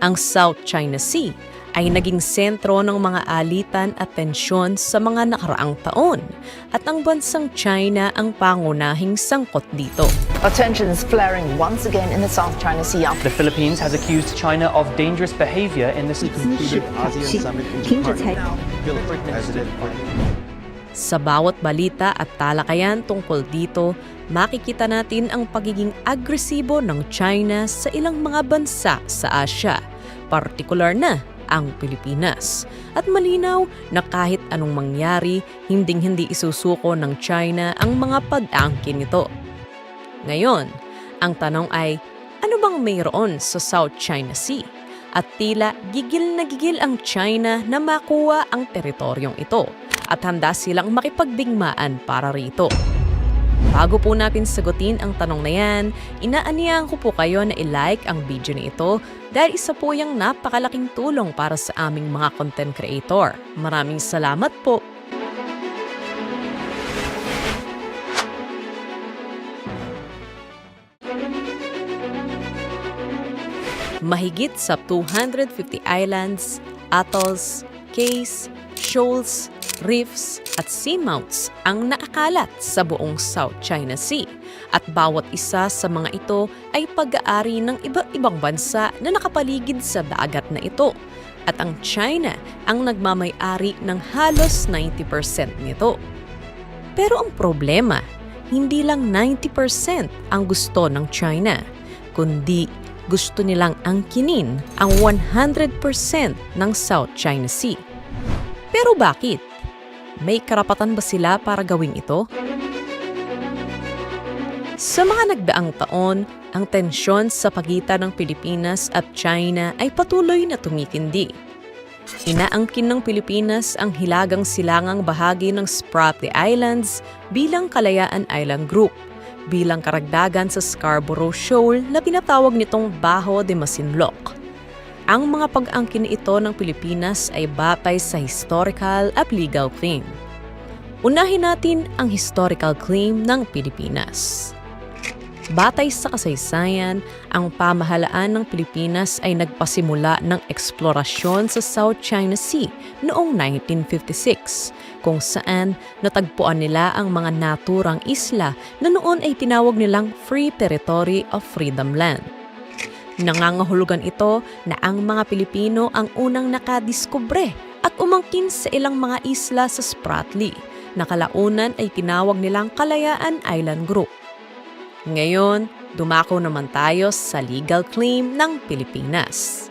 ang South China Sea ay naging sentro ng mga alitan at tensyon sa mga nakaraang taon at ang bansang China ang pangunahing sangkot dito. Are tensions flaring once again in the South China Sea after The Philippines has accused China of dangerous behavior in the concluded ASEAN summit in Jakarta. Sa bawat balita at talakayan tungkol dito, makikita natin ang pagiging agresibo ng China sa ilang mga bansa sa Asia, partikular na ang Pilipinas. At malinaw na kahit anong mangyari, hinding-hindi isusuko ng China ang mga pag-angkin nito. Ngayon, ang tanong ay, ano bang mayroon sa South China Sea? At tila gigil na gigil ang China na makuha ang teritoryong ito at handa silang makipagbigmaan para rito. Bago po natin sagutin ang tanong na yan, inaanyahan ko po kayo na i-like ang video na ito dahil isa po yung napakalaking tulong para sa aming mga content creator. Maraming salamat po! Mahigit sa 250 islands, atolls, cays, shoals, reefs at seamounts ang nakakalat sa buong South China Sea at bawat isa sa mga ito ay pag-aari ng iba't ibang bansa na nakapaligid sa dagat na ito at ang China ang nagmamay-ari ng halos 90% nito. Pero ang problema, hindi lang 90% ang gusto ng China, kundi gusto nilang angkinin ang 100% ng South China Sea. Pero bakit? May karapatan ba sila para gawing ito? Sa mga nagdaang taon, ang tensyon sa pagitan ng Pilipinas at China ay patuloy na tumitindi. Inaangkin ng Pilipinas ang hilagang silangang bahagi ng Spratly Islands bilang Kalayaan Island Group, bilang karagdagan sa Scarborough Shoal na tinatawag nitong Baho de Masinloc. Ang mga pag-angkin ito ng Pilipinas ay batay sa historical at legal claim. Unahin natin ang historical claim ng Pilipinas. Batay sa kasaysayan, ang pamahalaan ng Pilipinas ay nagpasimula ng eksplorasyon sa South China Sea noong 1956, kung saan natagpuan nila ang mga naturang isla na noon ay tinawag nilang Free Territory of Freedom Land. Nangangahulugan ito na ang mga Pilipino ang unang nakadiskubre at umangkin sa ilang mga isla sa Spratly na kalaunan ay tinawag nilang Kalayaan Island Group. Ngayon, dumako naman tayo sa legal claim ng Pilipinas.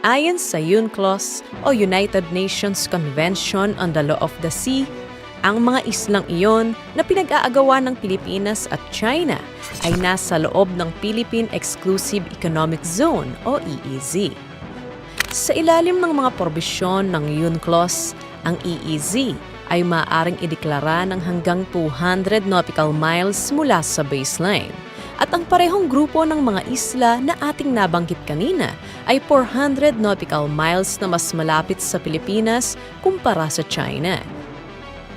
Ayon sa UNCLOS o United Nations Convention on the Law of the Sea, ang mga islang iyon na pinag-aagawa ng Pilipinas at China ay nasa loob ng Philippine Exclusive Economic Zone o EEZ. Sa ilalim ng mga probisyon ng UNCLOS, ang EEZ ay maaaring ideklara ng hanggang 200 nautical miles mula sa baseline. At ang parehong grupo ng mga isla na ating nabanggit kanina ay 400 nautical miles na mas malapit sa Pilipinas kumpara sa China.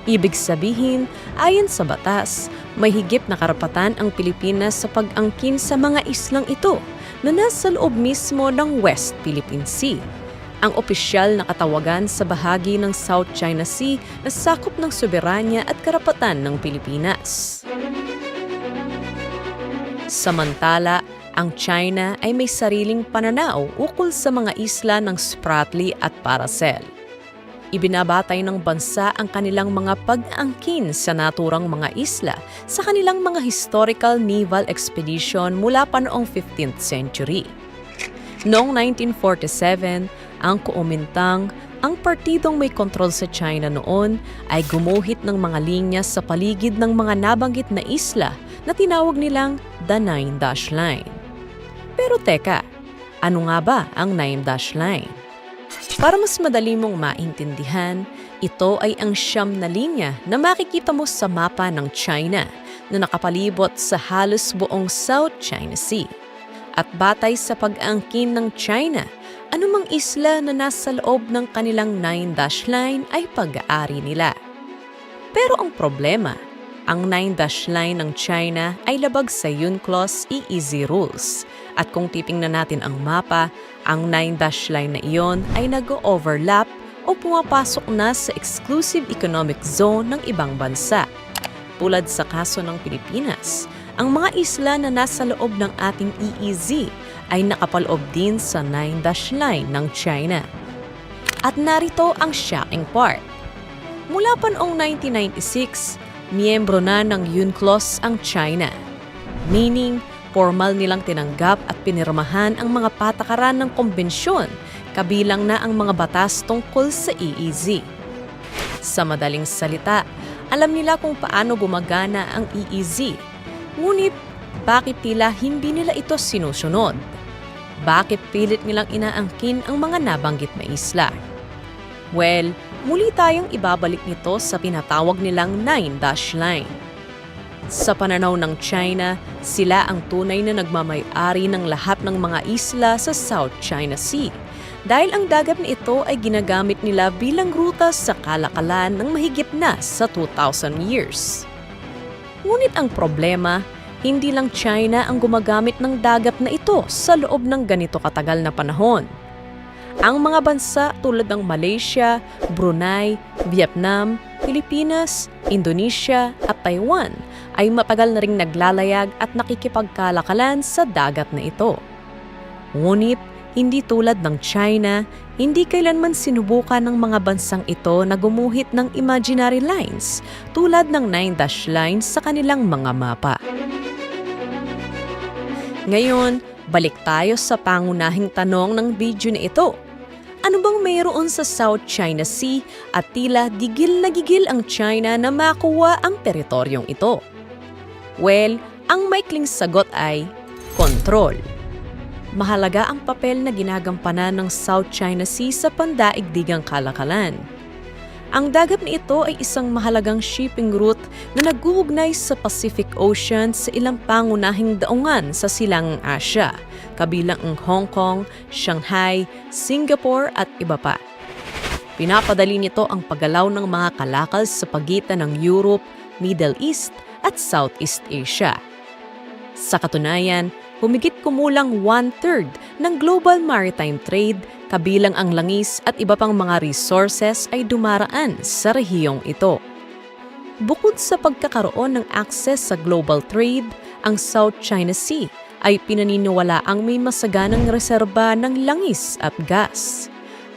Ibig sabihin, ayon sa batas, may higit na karapatan ang Pilipinas sa pag-angkin sa mga islang ito na nasa loob mismo ng West Philippine Sea. Ang opisyal na katawagan sa bahagi ng South China Sea na sakop ng soberanya at karapatan ng Pilipinas. Samantala, ang China ay may sariling pananaw ukol sa mga isla ng Spratly at Paracel. Ibinabatay ng bansa ang kanilang mga pag-angkin sa naturang mga isla sa kanilang mga historical naval expedition mula pa noong 15th century. Noong 1947, ang Kuomintang, ang partidong may kontrol sa China noon, ay gumuhit ng mga linya sa paligid ng mga nabanggit na isla na tinawag nilang the Nine Dash Line. Pero teka, ano nga ba ang Nine Dash Line? Para mas madali mong maintindihan, ito ay ang siyam na linya na makikita mo sa mapa ng China na nakapalibot sa halos buong South China Sea. At batay sa pag-angkin ng China, anumang isla na nasa loob ng kanilang Nine Dash Line ay pag-aari nila. Pero ang problema, Ang 9-dash line ng China ay labag sa UNCLOS EEZ rules. At kung titingnan natin ang mapa, ang 9-dash line na iyon ay nag-overlap o pumapasok na sa exclusive economic zone ng ibang bansa. Tulad sa kaso ng Pilipinas, ang mga isla na nasa loob ng ating EEZ ay nakapaloob din sa 9-dash line ng China. At narito ang shocking part. Mula pa noong 1996, miyembro na ng UNCLOS ang China. Meaning, formal nilang tinanggap at pinirmahan ang mga patakaran ng kombensyon, kabilang na ang mga batas tungkol sa EEZ. Sa madaling salita, alam nila kung paano gumagana ang EEZ. Ngunit, bakit tila hindi nila ito sinusunod? Bakit pilit nilang inaangkin ang mga nabanggit na isla? Well, muli tayong ibabalik nito sa pinatawag nilang 9-dash line. Sa pananaw ng China, sila ang tunay na nagmamay-ari ng lahat ng mga isla sa South China Sea. Dahil ang dagat na ito ay ginagamit nila bilang ruta sa kalakalan ng mahigit na sa 2,000 years. Ngunit ang problema, hindi lang China ang gumagamit ng dagat na ito sa loob ng ganito katagal na panahon. Ang mga bansa tulad ng Malaysia, Brunei, Vietnam, Pilipinas, Indonesia at Taiwan ay matagal na ring naglalayag at nakikipagkalakalan sa dagat na ito. Ngunit, hindi tulad ng China, hindi kailanman sinubukan ng mga bansang ito na gumuhit ng imaginary lines tulad ng 9-dash lines sa kanilang mga mapa. Ngayon, balik tayo sa pangunahing tanong ng video na ito. Ano bang mayroon sa South China Sea at tila gigil na gigil ang China na makuha ang teritoryong ito? Well, ang maikling sagot ay kontrol. Mahalaga ang papel na ginagampanan ng South China Sea sa pandaigdigang kalakalan. Ang dagat na ito ay isang mahalagang shipping route na naguugnay sa Pacific Ocean sa ilang pangunahing daungan sa silangang Asya, kabilang ang Hong Kong, Shanghai, Singapore at iba pa. Pinapadali nito ang paggalaw ng mga kalakal sa pagitan ng Europe, Middle East at Southeast Asia. Sa katunayan, humigit kumulang one-third ng global maritime trade, kabilang ang langis at iba pang mga resources ay dumaraan sa rehiyong ito. Bukod sa pagkakaroon ng access sa global trade, ang South China Sea ay pinaniniwala ang may masaganang reserba ng langis at gas.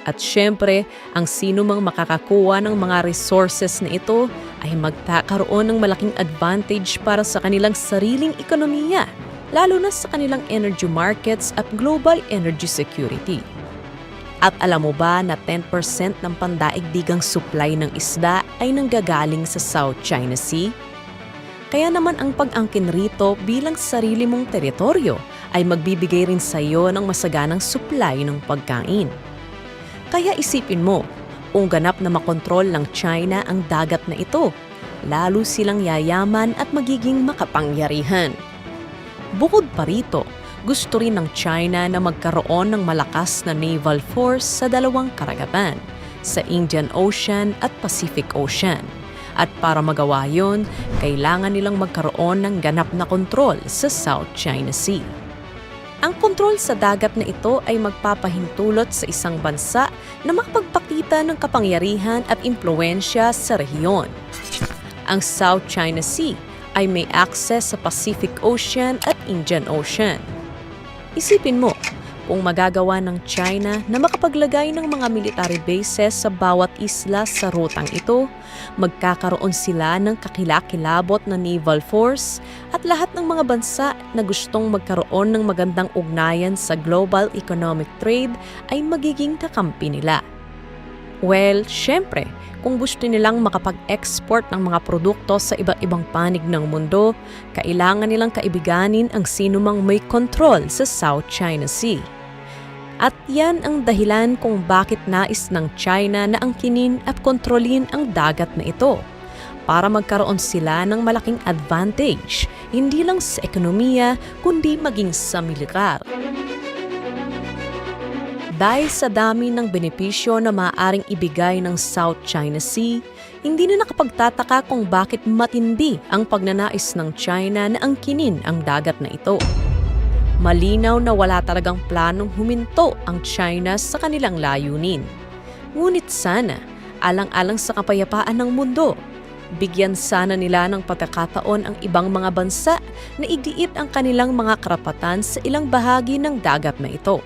At syempre, ang sino mang makakakuha ng mga resources na ito ay magkakaroon ng malaking advantage para sa kanilang sariling ekonomiya, lalo na sa kanilang energy markets at global energy security. At alam mo ba na 10% ng pandaigdigang supply ng isda ay nanggagaling sa South China Sea? Kaya naman ang pag-angkin rito bilang sarili mong teritoryo ay magbibigay rin sa iyo ng masaganang supply ng pagkain. Kaya isipin mo, kung ganap na makontrol ng China ang dagat na ito, lalo silang yayaman at magiging makapangyarihan. Bukod pa rito, gusto rin ng China na magkaroon ng malakas na naval force sa dalawang karagatan, sa Indian Ocean at Pacific Ocean. At para magawa yon, kailangan nilang magkaroon ng ganap na kontrol sa South China Sea. Ang kontrol sa dagat na ito ay magpapahintulot sa isang bansa na makapagpakita ng kapangyarihan at impluensya sa rehiyon. Ang South China Sea ay may access sa Pacific Ocean at Indian Ocean. Isipin mo, kung magagawa ng China na makapaglagay ng mga military bases sa bawat isla sa rutang ito, magkakaroon sila ng kakilakilabot na naval force at lahat ng mga bansa na gustong magkaroon ng magandang ugnayan sa global economic trade ay magiging kakampi nila. Well, syempre, kung gusto nilang makapag-export ng mga produkto sa iba't ibang panig ng mundo, kailangan nilang kaibiganin ang sinumang may kontrol sa South China Sea. At yan ang dahilan kung bakit nais ng China na angkinin at kontrolin ang dagat na ito para magkaroon sila ng malaking advantage, hindi lang sa ekonomiya kundi maging sa militar. Dahil sa dami ng benepisyo na maaaring ibigay ng South China Sea, Hindi na nakapagtataka kung bakit matindi ang pagnanais ng China na angkinin ang dagat na ito. Malinaw na wala talagang planong huminto ang China sa kanilang layunin. Ngunit sana, alang-alang sa kapayapaan ng mundo, bigyan sana nila ng pagkakataon ang ibang mga bansa na igdiit ang kanilang mga karapatan sa ilang bahagi ng dagat na ito.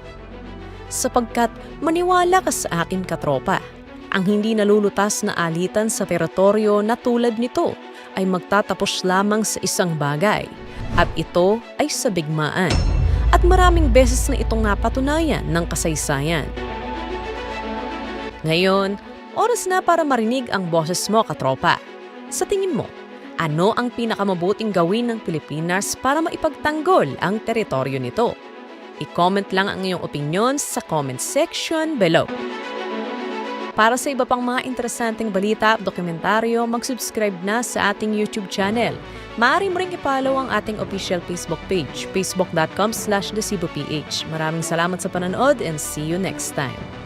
Sapagkat maniwala ka sa akin katropa, ang hindi nalulutas na alitan sa teritoryo na tulad nito ay magtatapos lamang sa isang bagay at ito ay sa bigmaan. At maraming beses na itong napatunayan ng kasaysayan. Ngayon, oras na para marinig ang boses mo, katropa. Sa tingin mo, ano ang pinakamabuting gawin ng Pilipinas para maipagtanggol ang teritoryo nito? I-comment lang ang iyong opinion sa comment section below. Para sa iba pang mga interesanteng balita at dokumentaryo, mag-subscribe na sa ating YouTube channel. Maaari mo ring i-follow ang ating official Facebook page, facebook.com slash Maraming salamat sa panonood and see you next time.